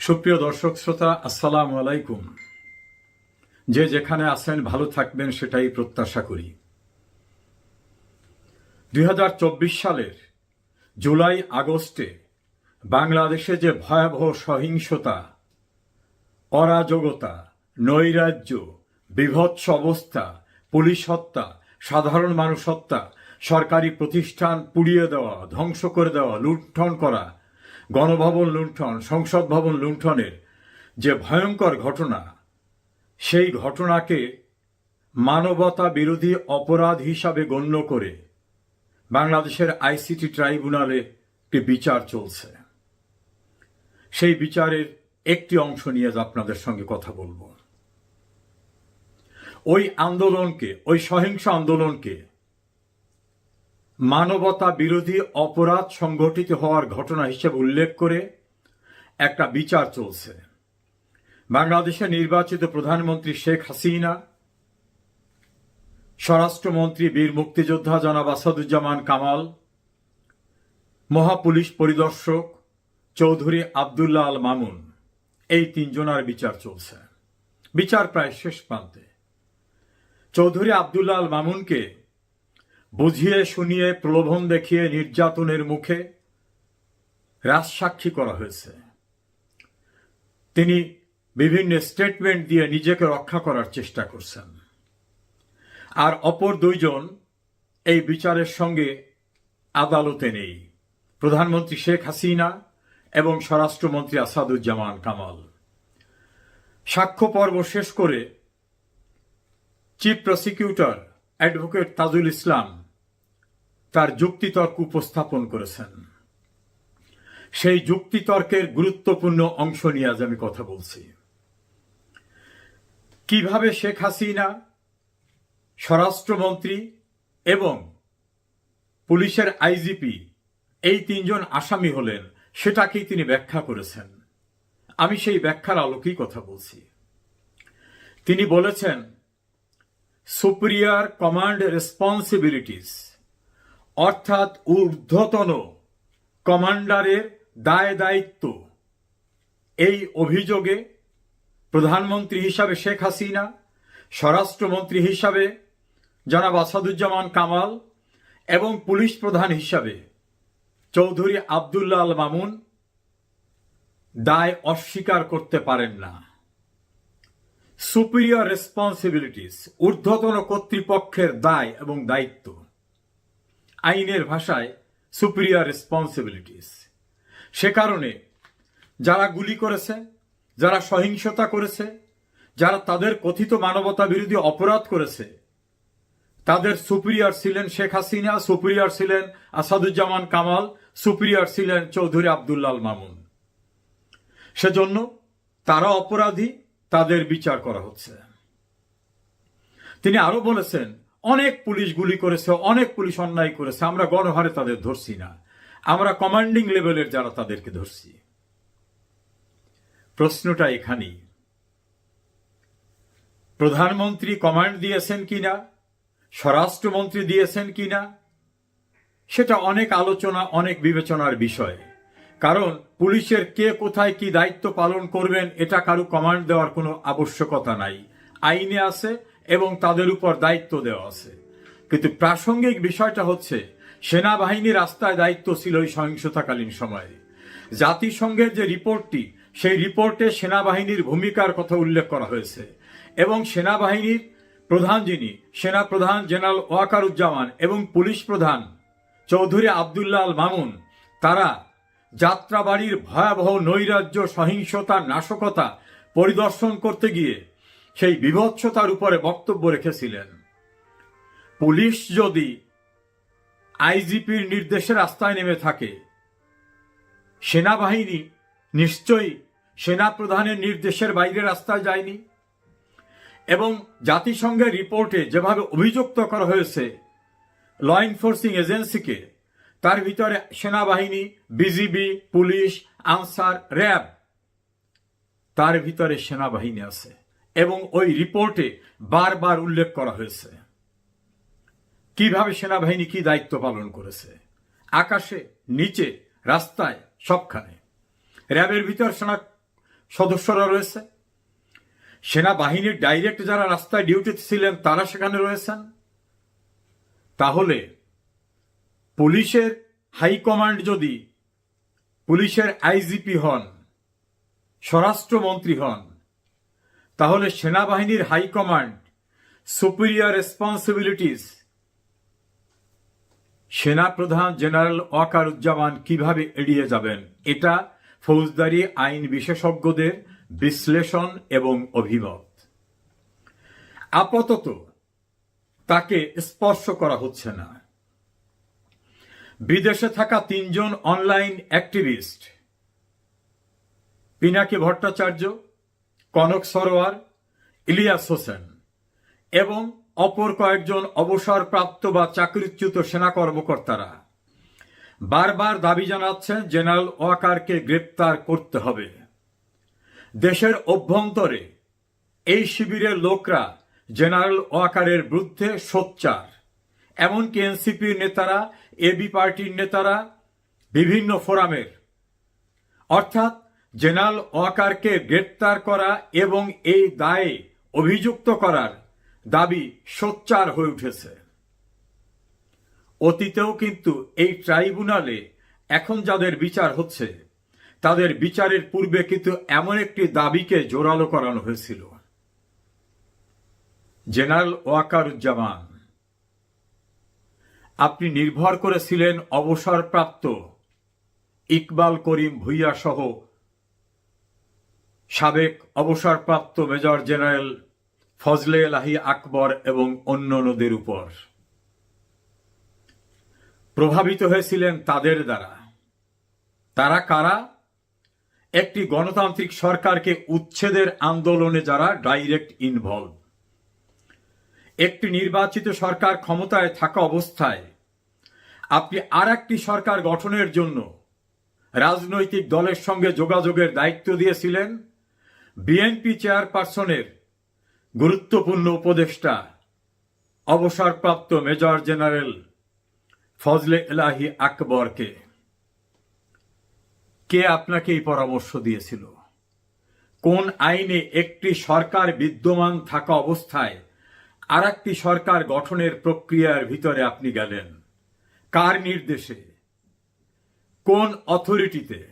সুপ্রিয় দর্শক শ্রোতা, আসসালামু আলাইকুম। যে যেখানে আছেন, ভালো থাকবেন, সেটাই প্রত্যাশা করি। দু হাজার চব্বিশ সালের জুলাই আগস্টে বাংলাদেশে যে ভয়াবহ সহিংসতা, অরাজকতা, নৈরাজ্য বিভৎস অবস্থা, পুলিশ হত্যা, সাধারণ মানুষ হত্যা, সরকারি প্রতিষ্ঠান পুড়িয়ে দেওয়া, ধ্বংস করে দেওয়া, লুণ্ঠন করা গণভবন লুণ্ঠন সংসদ ভবন লুণ্ঠনের যে ভয়ঙ্কর ঘটনা, সেই ঘটনাকে মানবতা বিরোধী অপরাধ হিসাবে গণ্য করে বাংলাদেশের আইসিটি ট্রাইব্যুনালে একটি বিচার চলছে। সেই বিচারের একটি অংশ নিয়ে আপনাদের সঙ্গে কথা বলব। ওই আন্দোলনকে, ওই সহিংস আন্দোলনকে মানবতা বিরোধী অপরাধ সংঘটিত হওয়ার ঘটনা হিসেবে উল্লেখ করে একটা বিচার চলছে। বাংলাদেশের নির্বাচিত প্রধানমন্ত্রী শেখ হাসিনা, স্বরাষ্ট্রমন্ত্রী বীর মুক্তিযোদ্ধা জনাব আসাদুজ্জামান কামাল, মহাপুলিশ পরিদর্শক চৌধুরী আবদুল্লাহ আল মামুন, এই তিনজনার বিচার চলছে। বিচার প্রায় শেষ প্রান্তে। চৌধুরী আবদুল্লাহ আল মামুনকে বুঝিয়ে শুনিয়ে প্রলোভন দেখিয়ে নির্যাতনের মুখে রাজসাক্ষী করা হয়েছে। তিনি বিভিন্ন স্টেটমেন্ট দিয়ে নিজেকে রক্ষা করার চেষ্টা করছেন। আর অপর দুইজন এই বিচারের সঙ্গে আদালতে নেই। প্রধানমন্ত্রী শেখ হাসিনা এবং স্বরাষ্ট্রমন্ত্রী আসাদুজ্জামান কামাল। সাক্ষ্য পর্ব শেষ করে chief prosecutor advocate Tajul Islam তার যুক্তিতর্ক উপস্থাপন করেছেন। সেই যুক্তিতর্কের গুরুত্বপূর্ণ অংশ নিয়ে আজ আমি কথা বলছি। কীভাবে শেখ হাসিনা, স্বরাষ্ট্রমন্ত্রী এবং পুলিশের আইজিপি এই তিনজন আসামি হলেন, সেটাকেই তিনি ব্যাখ্যা করেছেন। আমি সেই ব্যাখ্যার আলোকেই কথা বলছি। তিনি বলেছেন, সুপ্রিয়ার কমান্ড রেসপন্সিবিলিটিস অর্থাৎ ঊর্ধ্বতন কমান্ডারের দায় দায়িত্ব। এই অভিযোগে প্রধানমন্ত্রী হিসাবে শেখ হাসিনা, স্বরাষ্ট্রমন্ত্রী হিসাবে জনাব আসাদুজ্জামান কামাল এবং পুলিশ প্রধান হিসাবে চৌধুরী আবদুল্লাহ আল মামুন দায় অস্বীকার করতে পারেন না। সুপিরিয়র রেসপন্সিবিলিটিস, ঊর্ধ্বতন কর্তৃপক্ষের দায় এবং দায়িত্ব। আইনের ভাষায় সুপিরিয়র রেসপন্সিবিলিটিস সে কারণে যারা গুলি করেছে, যারা সহিংসতা করেছে, যারা তাদের কথিত মানবতা বিরোধী অপরাধ করেছে, তাদের সুপিরিয়র ছিলেন শেখ হাসিনা সুপিরিয়র ছিলেন আসাদুজ্জামান কামাল সুপিরিয়র ছিলেন চৌধুরী আবদুল্লাল মামুন। সেজন্য তারা অপরাধী, তাদের বিচার করা হচ্ছে। তিনি আরও বলেছেন অনেক পুলিশ গুলি করেছে, অনেক পুলিশ অন্যায় করেছে, আমরা গণহারে তাদের ধরছি না। আমরা কমান্ডিং লেভেলের যারা তাদেরকে ধরছি। প্রশ্নটা এখানেই। প্রধানমন্ত্রী কমান্ড দিয়েছেন কিনা? স্বরাষ্ট্রমন্ত্রী দিয়েছেন কিনা? সেটা অনেক আলোচনা, অনেক বিবেচনার বিষয়। কারণ পুলিশের কে কোথায় কি দায়িত্ব পালন করবেন, এটা কারও কমান্ড দেওয়ার কোনো আবশ্যকতা নাই। আইনে আছে এবং তাদের উপর দায়িত্ব দেওয়া আছে। কিন্তু প্রাসঙ্গিক বিষয়টা হচ্ছে, সেনাবাহিনী রাস্তায় দায়িত্ব ছিল ওই সহিংসতাকালীন সময়ে। জাতিসংঘের যে রিপোর্টটি, সেই রিপোর্টে সেনাবাহিনীর ভূমিকার কথা উল্লেখ করা হয়েছে এবং সেনাবাহিনীর প্রধান যিনি সেনা প্রধান জেনারেল ওয়াকারুজ্জামান এবং পুলিশ প্রধান চৌধুরী আবদুল্লাহ আল মামুন, তারা যাত্রাবাড়ির ভয়াবহ নৈরাজ্য সহিংসতা, নাশকতা পরিদর্শন করতে গিয়ে সেই বিভৎসতার উপরে বক্তব্য রেখেছিলেন। পুলিশ যদি আইজিপির নির্দেশে রাস্তায় নেমে থাকে, সেনাবাহিনী নিশ্চয়ই সেনা প্রধানের নির্দেশের বাইরে রাস্তায় যায়নি এবং জাতিসংঘের রিপোর্টে যেভাবে অভিযুক্ত করা হয়েছে ল এনফোর্সিং এজেন্সিকে তার ভিতরে সেনাবাহিনী বিজিবি পুলিশ, আনসার, র্যাব, তার ভিতরে সেনাবাহিনী আছে। এবং ওই রিপোর্টে বারবার উল্লেখ করা হয়েছে। কীভাবে সেনাবাহিনী কি দায়িত্ব পালন করেছে? আকাশে, নিচে, রাস্তায়, সবখানে। র্যাবের ভিতর সেনা সদস্যরা রয়েছে। সেনাবাহিনীর ডাইরেক্ট যারা রাস্তায় ডিউটিতে ছিলেন, তারা সেখানে রয়েছেন। তাহলে পুলিশের হাইকমান্ড যদি পুলিশের আইজিপি হন, স্বরাষ্ট্রমন্ত্রী হন তাহলে সেনাবাহিনীর হাইকমান্ড সুপিরিয়র রেসপন্সিবিলিটিস, সেনাপ্রধান জেনারেল ওয়াকারুজ্জামান কীভাবে এড়িয়ে যাবেন? এটা ফৌজদারি আইন বিশেষজ্ঞদের বিশ্লেষণ এবং অভিমত। আপাতত তাকে স্পর্শ করা হচ্ছে না। বিদেশে থাকা তিনজন অনলাইন অ্যাক্টিভিস্ট, পিনাকি ভট্টাচার্য কনক সরোয়ার, ইলিয়াস হোসেন এবং অপর কয়েকজন অবসরপ্রাপ্ত বা চাকরিচ্যুত সেনা কর্মকর্তারা। বারবার দাবি জানাচ্ছেন জেনারেল ওয়াকারকে গ্রেপ্তার করতে হবে। দেশের অভ্যন্তরে এই শিবিরের লোকরা জেনারেল ওয়াকারের বিরুদ্ধে সোচ্চার। এমনকি এনসিপির নেতারা এবি পার্টির নেতারা বিভিন্ন ফোরামের। অর্থাৎ জেনারেল ওয়াকারকে গ্রেপ্তার করা এবং এই দায়ে অভিযুক্ত করার দাবি সোচ্চার হয়ে উঠেছে। অতীতেও কিন্তু এই ট্রাইব্যুনালে এখন যাদের বিচার হচ্ছে, তাদের বিচারের পূর্বে কিন্তু এমন একটি দাবিকে জোরালো করানো হয়েছিল। জেনারেল ওয়াকারুজ্জামান, আপনি নির্ভর করেছিলেন অবসরপ্রাপ্ত ইকবাল করিম ভুইয়া সহ সাবেক অবসরপ্রাপ্ত মেজর জেনারেল ফজলে এলাহি আকবর এবং অন্যান্যদের উপর। প্রভাবিত হয়েছিলেন তাদের দ্বারা। তারা কারা? একটি গণতান্ত্রিক সরকারকে উচ্ছেদের আন্দোলনে যারা ডাইরেক্ট ইনভলভ একটি নির্বাচিত সরকার ক্ষমতায় থাকা অবস্থায় আপনি আর একটি সরকার গঠনের জন্য রাজনৈতিক দলের সঙ্গে যোগাযোগের দায়িত্ব দিয়েছিলেন। বিএনপি চেয়ারপারসনের গুরুত্বপূর্ণ উপদেষ্টা, অবসরপ্রাপ্ত মেজর জেনারেল ফজলে এলাহি আকবরকে। কে আপনাকে এই পরামর্শ দিয়েছিল? কোন আইনে একটি সরকার বিদ্যমান থাকা অবস্থায় আর সরকার গঠনের প্রক্রিয়ার ভিতরে আপনি গেলেন? কার নির্দেশে? কোন অথরিটিতে?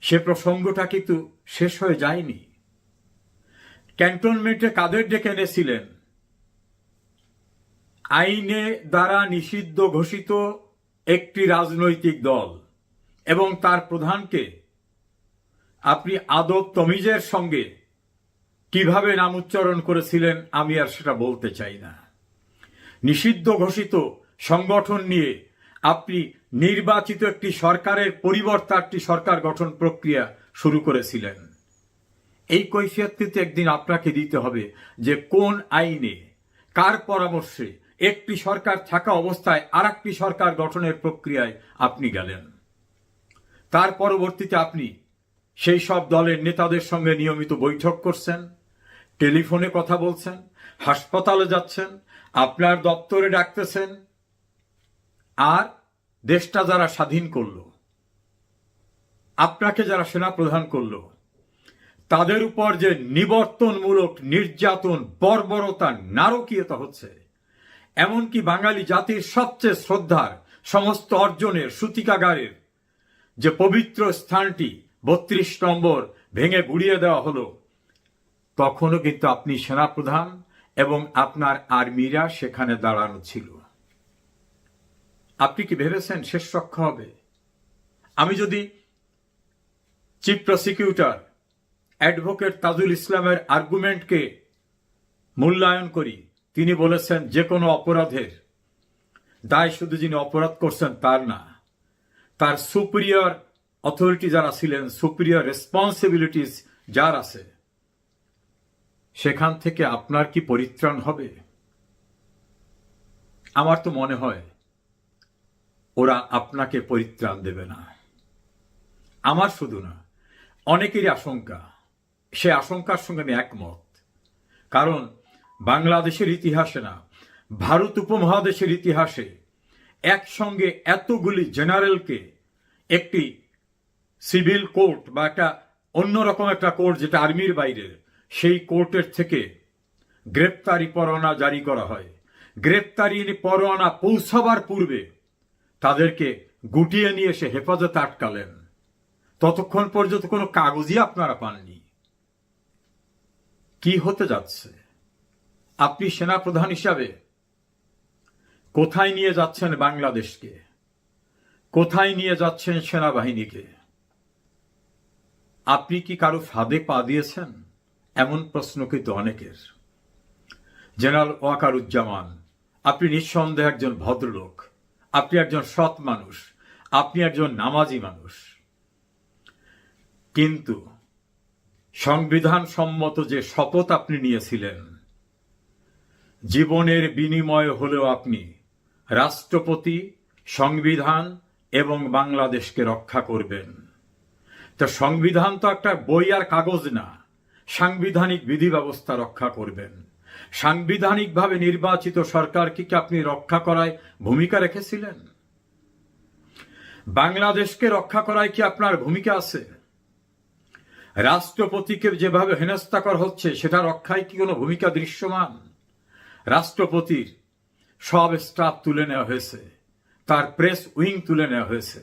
সে প্রসঙ্গটা কিন্তু শেষ হয়ে যায়নি। ক্যান্টনমেন্টে কাদের ডেকে এনেছিলেন? আইনে দ্বারা নিষিদ্ধ ঘোষিত একটি রাজনৈতিক দল এবং তার প্রধানকে। আপনি আদব তমিজের সঙ্গে কীভাবে নাম উচ্চারণ করেছিলেন আমি আর সেটা বলতে চাই না। নিষিদ্ধ ঘোষিত সংগঠন নিয়ে আপনি নির্বাচিত একটি সরকারের পরিবর্তে একটি সরকার গঠন প্রক্রিয়া শুরু করেছিলেন। এই কৈফিয়ত একদিন আপনাকে দিতে হবে যে কোন আইনে, কার পরামর্শে একটি সরকার থাকা অবস্থায় আর সরকার গঠনের প্রক্রিয়ায় আপনি গেলেন। তার পরবর্তীতে আপনি সেই সব দলের নেতাদের সঙ্গে নিয়মিত বৈঠক করছেন, টেলিফোনে কথা বলছেন, হাসপাতালে যাচ্ছেন, আপনার দপ্তরে ডাকতেছেন, আর দেশটা যারা স্বাধীন করল, আপনাকে যারা সেনা প্রধান করল, তাদের উপর যে নিবর্তনমূলক নির্যাতন, বর্বরতা, নারকীয়তা হচ্ছে, এমনকি বাঙালি জাতির সবচেয়ে শ্রদ্ধার, সমস্ত অর্জনের, সূতিকাগারের যে পবিত্র স্থানটি বত্রিশ নম্বর ভেঙে গুড়িয়ে দেওয়া হলো, তখনও কিন্তু আপনি সেনাপ্রধান এবং আপনার আর্মিরা সেখানে দাঁড়ানো ছিল। আপনি কি ভেবেছেন শেষ রক্ষা হবে? আমি যদি চিফ প্রসিকিউটর, অ্যাডভোকেট তাজুল ইসলামের আর্গুমেন্টকে মূল্যায়ন করি, তিনি বলেছেন যে কোনো অপরাধের দায় শুধু যিনি অপরাধ করছেন তার না, তার সুপিরিয়র অথরিটি যারা ছিলেন, সুপিরিয়র রেসপন্সিবিলিটিস যার আছে, সেখান থেকে আপনার কি পরিত্রাণ হবে? আমার তো মনে হয় ওরা আপনাকে পরিত্রাণ দেবে না। আমার শুধু না, অনেকেরই আশঙ্কা, সে আশঙ্কার সঙ্গে আমি একমত। কারণ বাংলাদেশের ইতিহাসে না, ভারত উপমহাদেশের ইতিহাসে একসঙ্গে এতগুলি জেনারেলকে একটি সিভিল কোর্ট বা একটা অন্যরকম একটা কোর্ট, যেটা আর্মির বাইরে, সেই কোর্টের থেকে গ্রেপ্তারি পরোয়ানা জারি করা হয়। গ্রেপ্তারি পরোয়ানা পৌঁছাবার পূর্বে তাদেরকে গুটিয়ে নিয়ে এসে হেফাজতে আটকালেন। ততক্ষণ পর্যন্ত কোনো কাগজই আপনারা পাননি। কি হতে যাচ্ছে? আপনি সেনাপ্রধান হিসাবে কোথায় নিয়ে যাচ্ছেন বাংলাদেশকে? কোথায় নিয়ে যাচ্ছেন সেনাবাহিনীকে? আপনি কি কারও ফাঁদে পা দিয়েছেন? এমন প্রশ্ন কিন্তু অনেকের। জেনারেল ওয়াকারুজ্জামান, আপনি নিঃসন্দেহে একজন ভদ্রলোক। আপনি একজন সৎ মানুষ, আপনি একজন নামাজি মানুষ। কিন্তু সংবিধান সম্মত যে শপথ আপনি নিয়েছিলেন, জীবনের বিনিময় হলেও আপনি রাষ্ট্রপতি, সংবিধান এবং বাংলাদেশকে রক্ষা করবেন। তো সংবিধান তো একটা বই আর কাগজ না, সাংবিধানিক বিধি ব্যবস্থা রক্ষা করবেন। সাংবিধানিকভাবে নির্বাচিত সরকারকে কি আপনি রক্ষা করায় ভূমিকা রেখেছিলেন? বাংলাদেশকে রক্ষা করায় কি আপনার ভূমিকা আছে? রাষ্ট্রপতিকে যেভাবে হেনস্থা করা হচ্ছে, সেটা রক্ষায় কি কোনো ভূমিকা দৃশ্যমান? রাষ্ট্রপতির সব স্টাফ তুলে নেওয়া হয়েছে, তার প্রেস উইং তুলে নেওয়া হয়েছে,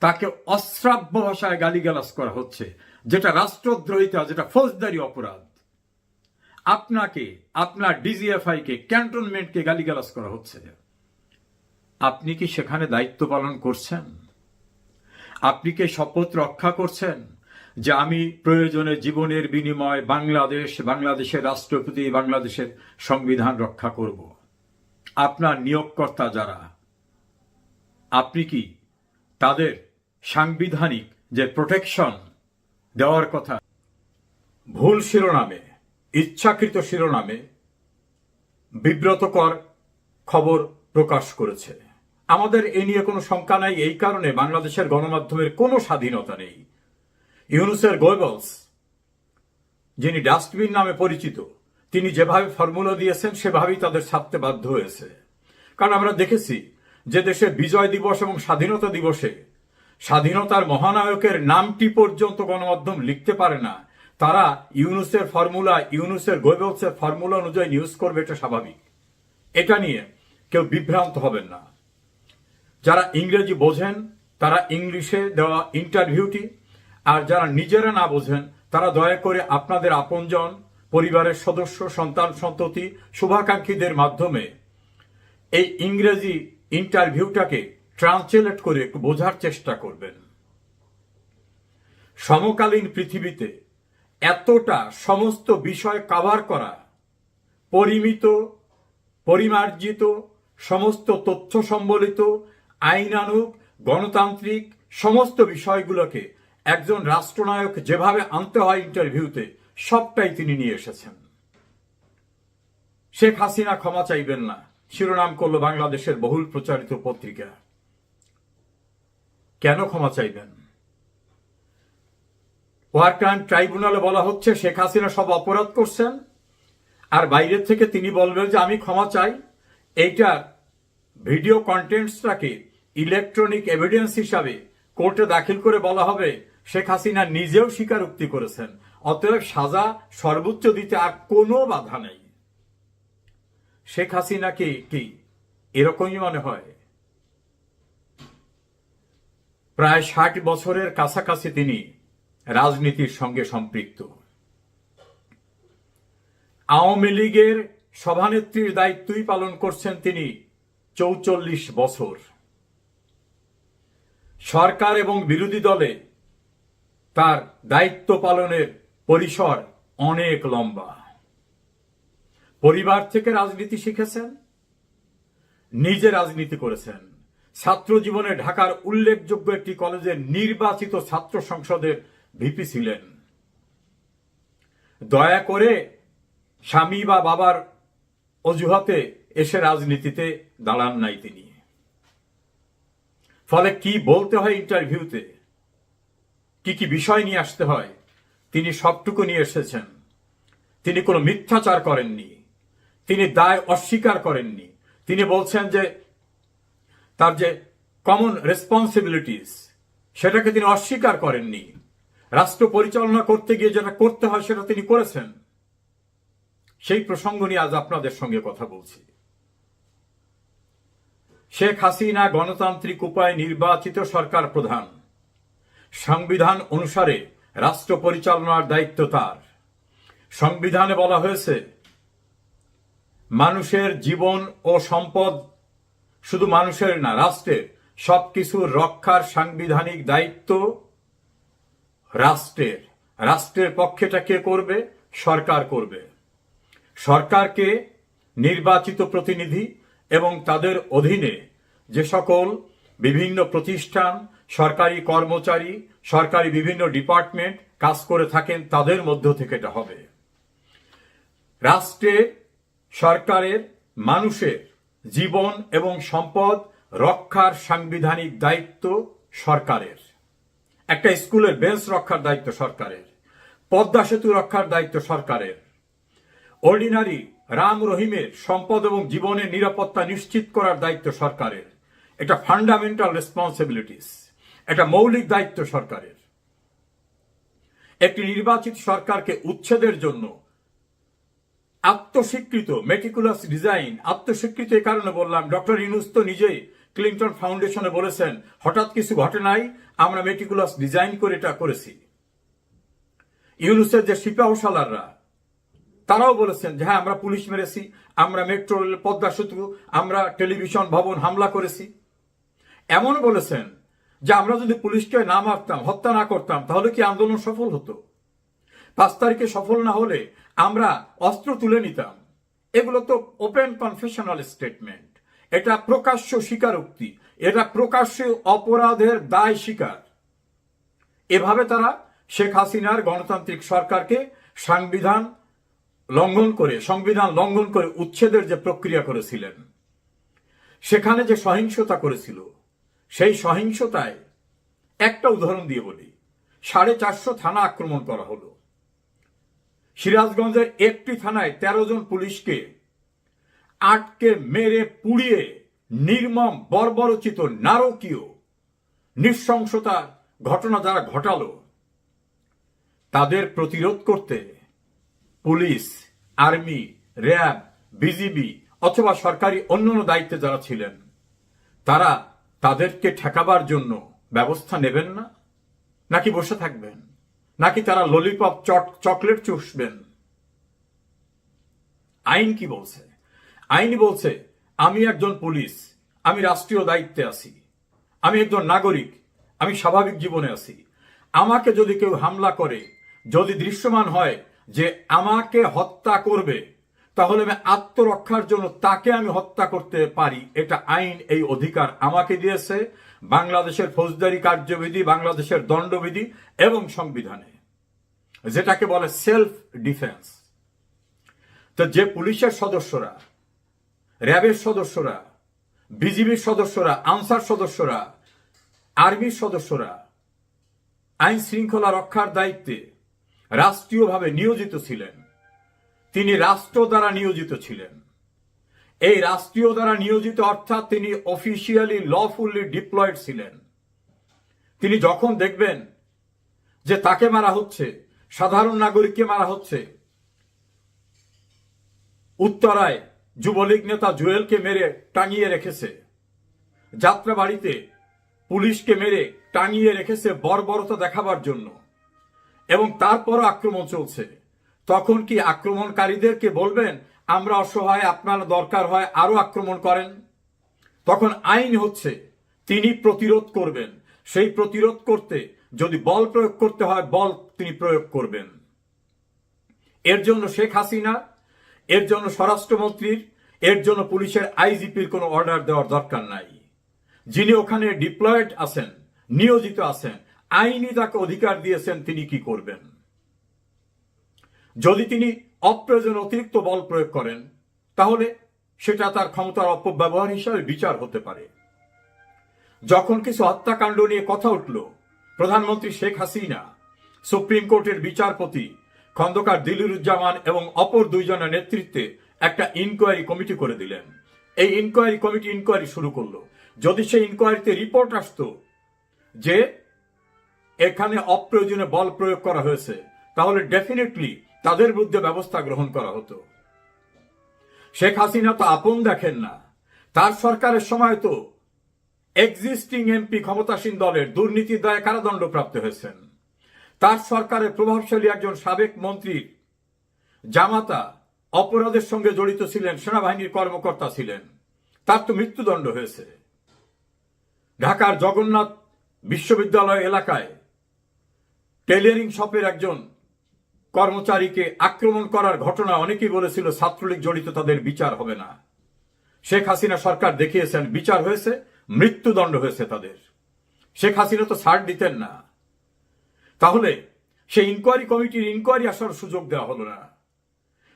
তাকে অশ্রাব্য ভাষায় গালিগালাজ করা হচ্ছে, যেটা রাষ্ট্রদ্রোহিতা, যেটা ফৌজদারি অপরাধ। আপনাকে, আপনার ডিজিএফআই কে ক্যান্টনমেন্টকে গালিগালাজ করা হচ্ছে। আপনি কি সেখানে দায়িত্ব পালন করছেন? আপনি কি শপথ রক্ষা করছেন? যে আমি প্রয়োজনে জীবনের বিনিময় বাংলাদেশ, বাংলাদেশের রাষ্ট্রপতি, বাংলাদেশের সংবিধান রক্ষা করব। আপনার নিয়োগকর্তা যারা, আপনি কি তাদের সাংবিধানিক যে প্রোটেকশন দেওয়ার কথা, ভুল শিরোনামে ইচ্ছাকৃত শিরোনামে বিব্রতকর খবর প্রকাশ করেছে। আমাদের এ নিয়ে কোনো শঙ্কা নাই। এই কারণে বাংলাদেশের গণমাধ্যমের কোনো স্বাধীনতা নেই। ইউনুসের গোয়েবলস, যিনি ডাস্টবিন নামে পরিচিত, তিনি যেভাবে ফর্মুলা দিয়েছেন, সেভাবেই তাদের ছাড়তে বাধ্য হয়েছে। কারণ আমরা দেখেছি যে দেশে বিজয় দিবস এবং স্বাধীনতা দিবসে স্বাধীনতার মহানায়কের নামটি পর্যন্ত গণমাধ্যম লিখতে পারে না। তারা ইউনুসের ফর্মুলা, ইউনুসের গোয়েবলসের ফর্মুলা অনুযায়ী নিউজ করবে, এটা স্বাভাবিক। এটা নিয়ে কেউ বিভ্রান্ত হবেন না। যারা ইংরেজি বোঝেন, তারা ইংলিশে দেওয়া ইন্টারভিউটি আর যারা নিজেরা না বোঝেন, তারা দয়া করে আপনাদের আপনজন, পরিবারের সদস্য, সন্তান সন্ততি, শুভাকাঙ্ক্ষীদের মাধ্যমে এই ইংরেজি ইন্টারভিউটাকে ট্রান্সলেট করে একটু বোঝার চেষ্টা করবেন। সমকালীন পৃথিবীতে এতটা সমস্ত বিষয় কাভার করা, পরিমিত, পরিমার্জিত, সমস্ত তথ্য সম্বলিত, আইনানুগ, গণতান্ত্রিক, সমস্ত বিষয়গুলোকে একজন রাষ্ট্রনায়ক যেভাবে আনতে হয় ইন্টারভিউতে সবটাই তিনি নিয়ে এসেছেন। শেখ হাসিনা ক্ষমা চাইবেন না, শিরোনাম করল বাংলাদেশের বহুল প্রচারিত পত্রিকা। কেন ক্ষমা চাইবেন? ওয়ার ক্রাইম ট্রাইব্যুনালে বলা হচ্ছে শেখ হাসিনা সব অপরাধ করছেন। আর বাইরের থেকে তিনি বলবেন যে আমি ক্ষমা চাই। এইটার ভিডিও কন্টেন্টসটাকে ইলেকট্রনিক এভিডেন্স হিসাবে কোর্টে দাখিল করে বলা হবে, শেখ হাসিনা নিজেও স্বীকারোক্তি করেছেন। অতএব সাজা সর্বোচ্চ দিতে আর কোনো বাধা নেই। শেখ হাসিনাকে কি এরকমই মনে হয়? প্রায় ষাট বছরের কাছাকাছি তিনি রাজনীতির সঙ্গে সম্পৃক্ত। আওয়ামী লীগের সভানেত্রীর দায়িত্বই পালন করছেন তিনি চৌচল্লিশ বছর। সরকার এবং বিরোধী দলে তার দায়িত্ব পালনের পরিসর অনেক লম্বা। পরিবার থেকে রাজনীতি শিখেছেন, নিজে রাজনীতি করেছেন। ছাত্র জীবনে ঢাকার উল্লেখযোগ্য একটি কলেজের নির্বাচিত ছাত্র সংসদের ভিপি ছিলেন। দয়া করে স্বামী বা বাবার অজুহাতে এসে রাজনীতিতে দাঁড়ান নাই তিনি। ফলে কি বলতে হয় ইন্টারভিউতে? কি কি বিষয় নিয়ে আসতে হয়? তিনি সবটুকু নিয়ে এসেছেন। তিনি কোনো মিথ্যাচার করেননি। তিনি দায় অস্বীকার করেননি। তিনি বলছেন যে, তার যে কমন রেসপন্সিবিলিটিস সেটাকে তিনি অস্বীকার করেননি। রাষ্ট্র পরিচালনা করতে গিয়ে যেটা করতে হয় সেটা তিনি করেছেন। সেই প্রসঙ্গ নিয়ে আজ আপনাদের সঙ্গে কথা বলছি। শেখ হাসিনা গণতান্ত্রিক উপায়ে নির্বাচিত সরকার প্রধান। সংবিধান অনুসারে রাষ্ট্র পরিচালনার দায়িত্ব তার। সংবিধানে বলা হয়েছে, মানুষের জীবন ও সম্পদ শুধু মানুষের না, রাষ্ট্রের সবকিছুর রক্ষার সাংবিধানিক দায়িত্ব রাষ্ট্রের রাষ্ট্রের পক্ষেটা কে করবে? সরকার করবে। সরকারকে নির্বাচিত প্রতিনিধি এবং তাদের অধীনে যে সকল বিভিন্ন প্রতিষ্ঠান, সরকারি কর্মচারী, সরকারি বিভিন্ন ডিপার্টমেন্ট কাজ করে থাকেন, তাদের মধ্য থেকে এটা হবে। রাষ্ট্রের সরকারের, মানুষের জীবন এবং সম্পদ রক্ষার সাংবিধানিক দায়িত্ব সরকারের। একটা স্কুলের বেঞ্চ রক্ষার দায়িত্ব সরকারের, পদ্মা সেতু রক্ষার দায়িত্ব সরকারের। অর্ডিনারি রাম রহিমের সম্পদ এবং জীবনের নিরাপত্তা নিশ্চিত করার দায়িত্ব সরকারের। এটা ফান্ডামেন্টাল রেসপন্সিবিলিটিস এটা মৌলিক দায়িত্ব সরকারের। একটি নির্বাচিত সরকারকে উচ্ছেদের জন্য আত্মস্বীকৃত মেটিকুলাস ডিজাইন আত্মস্বীকৃত এই কারণে বললাম, ডক্টর ইনুস তো নিজেই ক্লিন্টন ফাউন্ডেশনে বলেছেন, হঠাৎ কিছু ঘটে নাই আমরা মেটিকুলাস ডিজাইন করে এটা করেছি। ইউনুসের যে সিপাহসালাররা তারাও বলেছেন যে হ্যাঁ আমরা পুলিশ মেরেছি, আমরা মেট্রো রেল পদ্মা সেতু, আমরা টেলিভিশন ভবন হামলা করেছি। এমন বলেছেন যে, আমরা যদি পুলিশকে না মারতাম, হত্যা না করতাম, তাহলে কি আন্দোলন সফল হতো? পাঁচ তারিখে সফল না হলে আমরা অস্ত্র তুলে নিতাম। এগুলো তো ওপেন কনফেশনাল স্টেটমেন্ট এটা প্রকাশ্য স্বীকারোক্তি। এটা প্রকাশ্য অপরাধের দায় স্বীকার। এভাবে তারা শেখ হাসিনার গণতান্ত্রিক সরকারকে সংবিধান লঙ্ঘন করে, সংবিধান লঙ্ঘন করে উচ্ছেদের যে প্রক্রিয়া করেছিলেন, সেখানে যে সহিংসতা করেছিল, সেই সহিংসতায় একটা উদাহরণ দিয়ে বলি। সাড়ে চারশো থানা আক্রমণ করা হলো। সিরাজগঞ্জের একটি থানায় তেরো জন পুলিশকে আটকে মেরে পুড়িয়ে নির্মম, বর্বরচিত, নারকীয় নৃশংসতার ঘটনা যারা ঘটালো, তাদের প্রতিরোধ করতে পুলিশ, আর্মি, র্যাব, বিজিবি অথবা সরকারি অন্যান্য দায়িত্বে যারা ছিলেন, তারা তাদেরকে ঠেকাবার জন্য ব্যবস্থা নেবেন না? নাকি বসে থাকবেন? নাকি তারা ললিপপ চকলেট চুষবেন? আইন কি বলছে? আইন বলছে আমি একজন পুলিশ, আমি রাষ্ট্রীয় দায়িত্বে আছি। আমি একজন নাগরিক, আমি স্বাভাবিক জীবনে আছি। আমাকে যদি কেউ হামলা করে, যদি দৃশ্যমান হয় যে আমাকে হত্যা করবে, তাহলে আমি আত্মরক্ষার জন্য তাকে আমি হত্যা করতে পারি। এটা আইন, এই অধিকার আমাকে দিয়েছে বাংলাদেশের ফৌজদারি কার্যবিধি, বাংলাদেশের দণ্ডবিধি এবং সংবিধানে, যেটাকে বলে সেলফ ডিফেন্স তো যে পুলিশের সদস্যরা র্যাবের সদস্যরা, বিজিবির সদস্যরা, আনসার সদস্যরা, আর্মির সদস্যরা, আইন শৃঙ্খলা রক্ষার দায়িত্বে রাষ্ট্রীয়ভাবে নিয়োজিত ছিলেন। তিনি রাষ্ট্র দ্বারা নিয়োজিত ছিলেন। এই রাষ্ট্রীয় দ্বারা নিয়োজিত অর্থাৎ তিনি অফিসিয়ালি লফুল্লি ডিপ্লয়েড ছিলেন। তিনি যখন দেখবেন যে তাকে মারা হচ্ছে, সাধারণ নাগরিককে মারা হচ্ছে, উত্তরায় যুবলীগ নেতা জুয়েলকে মেরে টাঙিয়ে রেখেছে। যাত্রা বাড়িতে পুলিশকে মেরে টাঙিয়ে রেখেছে বর্বরতা দেখাবার জন্য। এবং তারপরও আক্রমণ চলছে। তখন কি আক্রমণকারীদেরকে বলবেন, আমরা অসহায়, আপনার দরকার হয় আরও আক্রমণ করেন তখন আইন হচ্ছে, তিনি প্রতিরোধ করবেন। সেই প্রতিরোধ করতে যদি বল প্রয়োগ করতে হয়, বল তিনি প্রয়োগ করবেন। এর জন্য শেখ হাসিনা, এর জন্য স্বরাষ্ট্রমন্ত্রীর এর জন্য পুলিশের আইজিপির কোনো অর্ডার দেওয়ার দরকার নাই। যিনি ওখানে ডিপ্লয়েড আছেন, নিয়োজিত আছেন, আইনি তাকে অধিকার দিয়েছেন, তিনি কি করবেন? যদি তিনি অপ্রয়োজন অতিরিক্ত বল প্রয়োগ করেন, তাহলে সেটা তার ক্ষমতার অপব্যবহার হিসাবে বিচার হতে পারে। যখন কিছু হত্যাকাণ্ড নিয়ে কথা উঠল, প্রধানমন্ত্রী শেখ হাসিনা, সুপ্রিম কোর্টের বিচারপতি খন্দকার দিলুরুজ্জামান এবং অপর দুইজনের নেতৃত্বে একটা ইনকোয়ারি কমিটি করে দিলেন। এই ইনকোয়ারি কমিটি ইনকোয়ারি শুরু করল। যদি সেই ইনকোয়ারিতে রিপোর্ট আসতো যে এখানে অপ্রয়োজনে বল প্রয়োগ করা হয়েছে, তাহলে ডেফিনেটলি তাদের বিরুদ্ধে ব্যবস্থা গ্রহণ করা হতো। শেখ হাসিনা তো আপন দেখেন না। তার সরকারের সময় তো এক্সিস্টিং এমপি ক্ষমতাসীন দলের দুর্নীতির দায়ে কারাদণ্ডপ্রাপ্ত হয়েছেন। তার সরকারের প্রভাবশালী একজন সাবেক মন্ত্রীর জামাতা অপরাধের সঙ্গে জড়িত ছিলেন, সেনাবাহিনীর কর্মকর্তা ছিলেন। তার তো মৃত্যুদণ্ড হয়েছে। ঢাকার জগন্নাথ বিশ্ববিদ্যালয় এলাকায় টেইলারিং শপের একজন কর্মচারীকে আক্রমণ করার ঘটনা অনেকেই বলেছিল, ছাত্রলীগ জড়িত, তাদের বিচার হবে না। শেখ হাসিনা সরকার দেখিয়েছেন, বিচার হয়েছে, মৃত্যুদণ্ড হয়েছে তাদের। শেখ হাসিনা তো ছাড় দিতেন না। তাহলে সেই ইনকোয়ারি কমিটির ইনকোয়ারি আসার সুযোগ দেওয়া হলো না।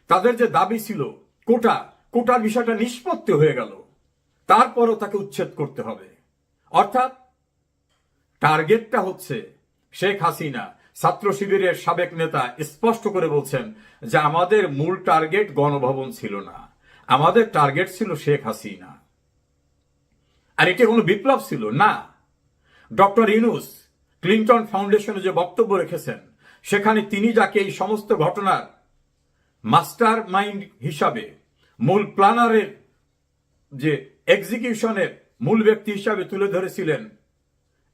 তাদের যে দাবি ছিল, কোটা, কোটার বিষয়টা নিষ্পত্তি হয়ে গেল। তারপরও তাকে উচ্ছেদ করতে হবে। অর্থাৎ টার্গেটটা হচ্ছে, শেখ হাসিনা ছাত্র শিবিরের সাবেক নেতা স্পষ্ট করে বলছেন যে আমাদের মূল টার্গেট গণভবন ছিল না। আমাদের টার্গেট ছিল শেখ হাসিনা। আর এটি কোনো বিপ্লব ছিল না। ডক্টর ইনুস ক্লিন্টন ফাউন্ডেশনে যে বক্তব্য রেখেছেন, সেখানে তিনি যাকে এই সমস্ত ঘটনার মাস্টার মাইন্ড হিসাবে মূল প্ল্যানারের যে এক্সিকিউশনের মূল ব্যক্তি হিসাবে তুলে ধরেছিলেন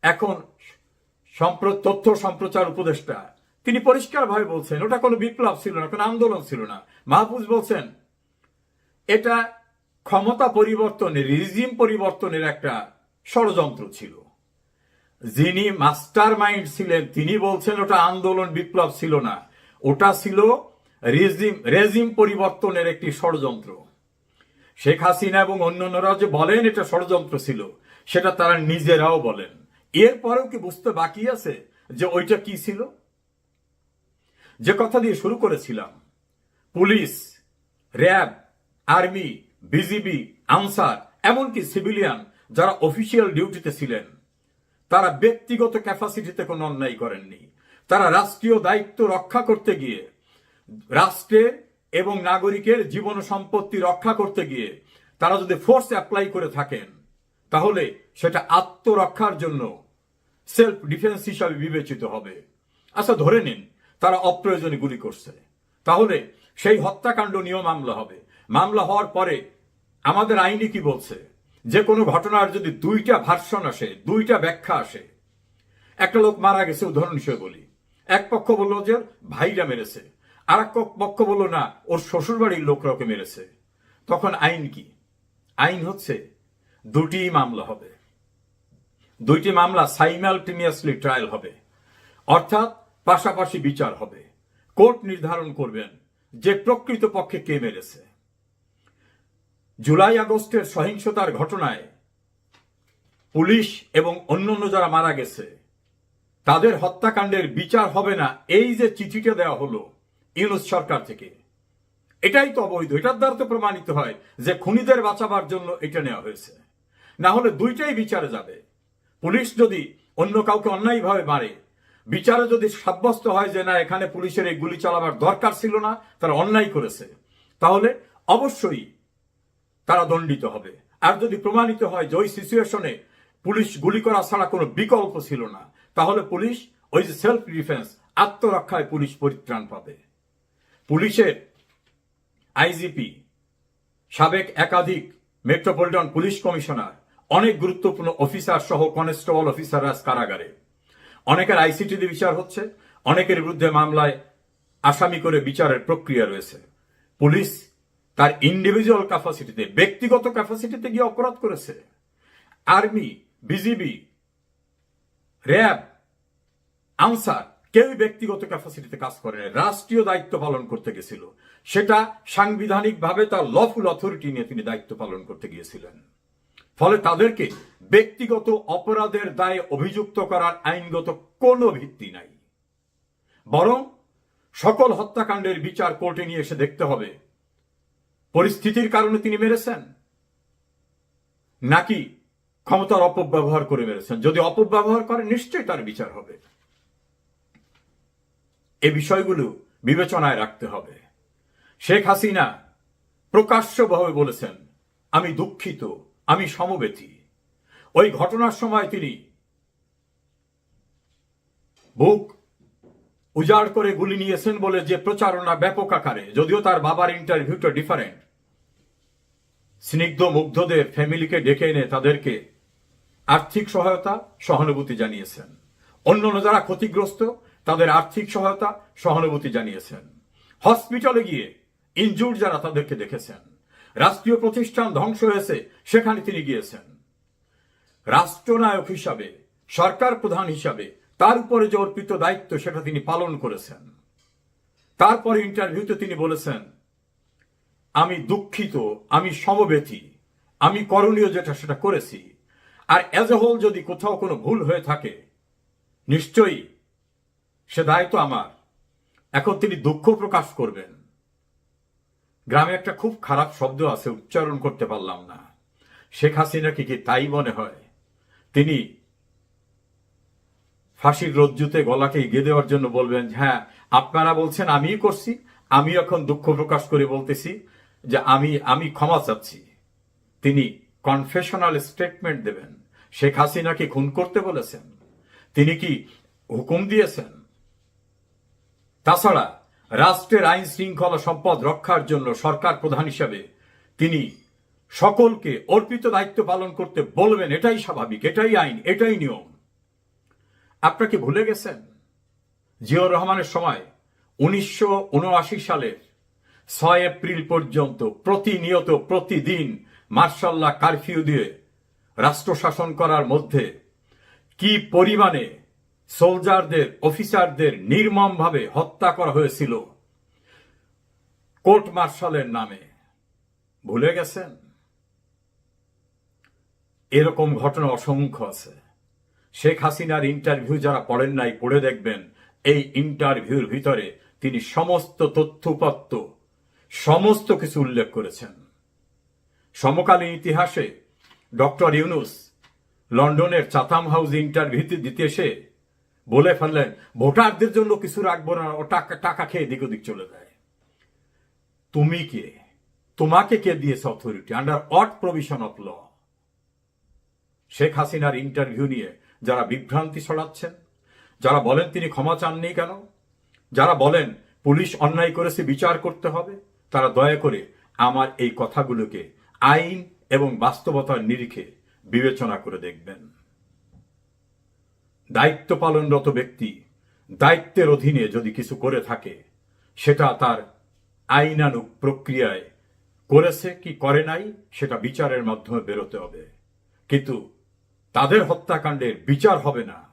এখন তথ্য সম্প্রচার উপদেষ্টা। তিনি পরিষ্কারভাবে বলছেন, ওটা কোনো বিপ্লব ছিল না, কোনো আন্দোলন ছিল না। মাহফুজ বলছেন, এটা ক্ষমতা পরিবর্তনের, রিজিম পরিবর্তনের একটা ষড়যন্ত্র ছিল। যিনি মাস্টার মাইন্ড ছিলেন, তিনি বলছেন, ওটা আন্দোলন বিপ্লব ছিল না। ওটা ছিল রেজিম রেজিম পরিবর্তনের একটি ষড়যন্ত্র। শেখ হাসিনা এবং অন্যান্যরা যে বলেন এটা ষড়যন্ত্র ছিল, সেটা তারা নিজেরাও বলেন। এরপরেও কি বুঝতে বাকি আছে যে ওইটা কি ছিল? যে কথা দিয়ে শুরু করেছিলাম, police, RAB, army, BGB, Ansar, এমনকি সিভিলিয়ান যারা অফিসিয়াল ডিউটিতে ছিলেন, তারা ব্যক্তিগত ক্যাপাসিটিতে কোনো অন্যায় করেননি। তারা রাষ্ট্রীয় দায়িত্ব রক্ষা করতে গিয়ে রাষ্ট্রের এবং নাগরিকের জীবন সম্পত্তি রক্ষা করতে গিয়ে তারা যদি ফোর্স অ্যাপ্লাই করে থাকেন, তাহলে সেটা আত্মরক্ষার জন্য সেলফ ডিফেন্স হিসাবে বিবেচিত হবে। আচ্ছা ধরে নিন, তারা অপ্রয়োজনে গুলি করছে। তাহলে সেই হত্যাকাণ্ড নিয়েও মামলা হবে। মামলা হওয়ার পরে আমাদের আইনে কি বলছে? যে কোনো ঘটনার যদি দুইটা ভার্সন আসে, দুইটা ব্যাখ্যা আসে, একটা লোক মারা গেছে, উদাহরণ হিসেবে বলি। এক পক্ষ বলল যে ভাইরা মেরেছে। আর পক্ষ বলল, না, ওর শ্বশুর বাড়ির লোকরা ওকে মেরেছে। তখন আইন কি? আইন হচ্ছে দুটি মামলা হবে। দুইটি মামলা সাইমালটেনিয়াসলি ট্রায়াল হবে। অর্থাৎ পাশাপাশি বিচার হবে। কোর্ট নির্ধারণ করবেন যে প্রকৃত পক্ষে কে মেরেছে। জুলাই আগস্টের সহিংসতার ঘটনায় পুলিশ এবং অন্যান্য যারা মারা গেছে, তাদের হত্যাকাণ্ডের বিচার হবে না। এই যে চিঠিটা দেওয়া হলো ইউনুস সরকার থেকে। এটাই তো অবৈধ, এটার দ্বারা তো প্রমাণিত হয় যে খুনিদের বাঁচাবার জন্য এটা নেওয়া হয়েছে। না হলে দুইটাই বিচারে যাবে। পুলিশ যদি অন্য কাউকে অন্যায়ভাবে মারে, বিচারে যদি সাব্যস্ত হয় যে না, এখানে পুলিশের এই গুলি চালাবার দরকার ছিল না, তারা অন্যায় করেছে, তাহলে অবশ্যই তারা দণ্ডিত হবে। আর যদি প্রমাণিত হয় যে ওই সিচুয়েশনে পুলিশ গুলি করা ছাড়া কোনো বিকল্প ছিল না, তাহলে পুলিশ ওই যে সেলফ ডিফেন্স, আত্মরক্ষায় পুলিশ পরিত্রাণ পাবে। পুলিশের আইজিপি, সাবেক একাধিক মেট্রোপলিটন পুলিশ কমিশনার, অনেক গুরুত্বপূর্ণ অফিসার সহ কনস্টেবল অফিসার আজ কারাগারে। অনেকের আইসিটিতে বিচার হচ্ছে, অনেকের বিরুদ্ধে মামলায় আসামি করে বিচারের প্রক্রিয়া রয়েছে। পুলিশ তার ইন্ডিভিজুয়াল ক্যাপাসিটিতে ব্যক্তিগত ক্যাপাসিটিতে গিয়ে অপরাধ করেছে। আর্মি বিজিবি র্যাব আনসার কেউই ব্যক্তিগত ক্যাপাসিটিতে কাজ করে। রাষ্ট্রীয় দায়িত্ব পালন করতে গেছিল। সেটা সাংবিধানিকভাবে তার লফুল অথরিটি নিয়ে তিনি দায়িত্ব পালন করতে গিয়েছিলেন। ফলে তাদেরকে ব্যক্তিগত অপরাধের দায়ে অভিযুক্ত করার আইনগত কোনো ভিত্তি নাই। বরং সকল হত্যাকাণ্ডের বিচার কোর্টে নিয়ে এসে দেখতে হবে, পরিস্থিতির কারণে তিনি মেরেছেন, নাকি ক্ষমতার অপব্যবহার করে মেরেছেন। যদি অপব্যবহার করে, নিশ্চয়ই তার বিচার হবে। বিষয়গুলো বিবেচনায় রাখতে হবে। শেখ হাসিনা প্রকাশ্যভাবে বলেছেন, আমি দুঃখিত, আমি সমবেতী। ওই ঘটনার সময় তিনি বুক উজাড় করে গুলি নিয়েছেন বলে যে প্রচারণা ব্যাপক আকারে, যদিও তার বাবার ইন্টারভিউটা ডিফারেন্ট। স্নিগ্ধ মুগ্ধদের ফ্যামিলিকে ডেকে এনে তাদেরকে আর্থিক সহায়তা, সহানুভূতি জানিয়েছেন। অন্যান্য যারা ক্ষতিগ্রস্ত তাদের আর্থিক সহায়তা সহানুভূতি জানিয়েছেন। হসপিটালে গিয়ে ইনজুর যারা তাদেরকে দেখেছেন। রাষ্ট্রীয় প্রতিষ্ঠান ধ্বংস হয়েছে, সেখানে তিনি গিয়েছেন। রাষ্ট্রনায়ক হিসাবে, সরকার প্রধান হিসাবে, তার উপরে যে অর্পিত দায়িত্ব, সেটা তিনি পালন করেছেন। তারপরে ইন্টারভিউতে তিনি বলেছেন, আমি দুঃখিত, আমি সমবেথী আমি করণীয় যেটা, সেটা করেছি। আর অ্যাজ এ হোল যদি কোথাও কোনো ভুল হয়ে থাকে, নিশ্চয়ই সে দায়িত্ব আমার। এখন তিনি দুঃখ প্রকাশ করবেন। গ্রামে একটা খুব খারাপ শব্দ আছে, উচ্চারণ করতে পারলাম না। শেখ হাসিনাকে কি তাই মনে হয়? তিনি ফাঁসির রজ্জুতে গলাকে এগিয়ে দেওয়ার জন্য বলবেন হ্যাঁ আপনারা বলছেন আমিই করছি, আমি এখন দুঃখ প্রকাশ করে বলতেছি যে আমি আমি ক্ষমা চাচ্ছি। তিনি কনফেশনাল স্টেটমেন্ট দেবেন। শেখ হাসিনাকে খুন করতে বলেছেন? তিনি কি হুকুম দিয়েছেন? তাছাড়া রাষ্ট্রের আইন শৃঙ্খলা সম্পদ রক্ষার জন্য সরকার প্রধান হিসাবে তিনি সকলকে অর্পিত দায়িত্ব পালন করতে বলবেন, এটাই স্বাভাবিক, এটাই আইন, এটাই নিয়ম। আপনাকে ভুলে গেছেন? জিয়াউর রহমানের সময় উনিশশো উনআশি সালের ছয় এপ্রিল পর্যন্ত প্রতিনিয়ত প্রতিদিন মার্শাল্লাহ কারফিউ দিয়ে রাষ্ট্র শাসন করার মধ্যে কি পরিমাণে সোলজারদের, অফিসারদের নির্মমভাবে হত্যা করা হয়েছিল। কোর্ট মার্শালের নামে। ভুলে গেছেন? এরকম ঘটনা অসংখ্য আছে। শেখ হাসিনার ইন্টারভিউ যারা পড়েন নাই, পড়ে দেখবেন, এই ইন্টারভিউর ভিতরে তিনি সমস্ত তথ্যপত্র সমস্ত কিছু উল্লেখ করেছেন। সমকালীন ইতিহাসে ডক্টর ইউনুস লন্ডনের চাতাম হাউস ইন্টারভিউতে দিতে এসে বলে ফেললেন, ভোটারদের জন্য কিছু রাখব না, ও টাকা টাকা খেয়ে এদিক ওদিক চলে যায়। তুমি কে? তোমাকে কে দিয়েছে authority under oath provision of law Sheikh হাসিনার ইন্টারভিউ নিয়ে যারা বিভ্রান্তি ছড়াচ্ছেন, যারা বলেন তিনি ক্ষমা চাননি কেন, যারা বলেন পুলিশ অন্যায় করেছে, বিচার করতে হবে, তারা দয়া করে আমার এই কথাগুলোকে আইন এবং বাস্তবতার নিরিখে বিবেচনা করে দেখবেন। দায়িত্ব পালনরত ব্যক্তি দায়িত্বের অধীনে যদি কিছু করে থাকে, সেটা তার আইনানুক প্রক্রিয়ায় করেছে কি করে নাই, সেটা বিচারের মাধ্যমে বেরোতে হবে। কিন্তু তাদের হত্যাকাণ্ডের বিচার হবে না।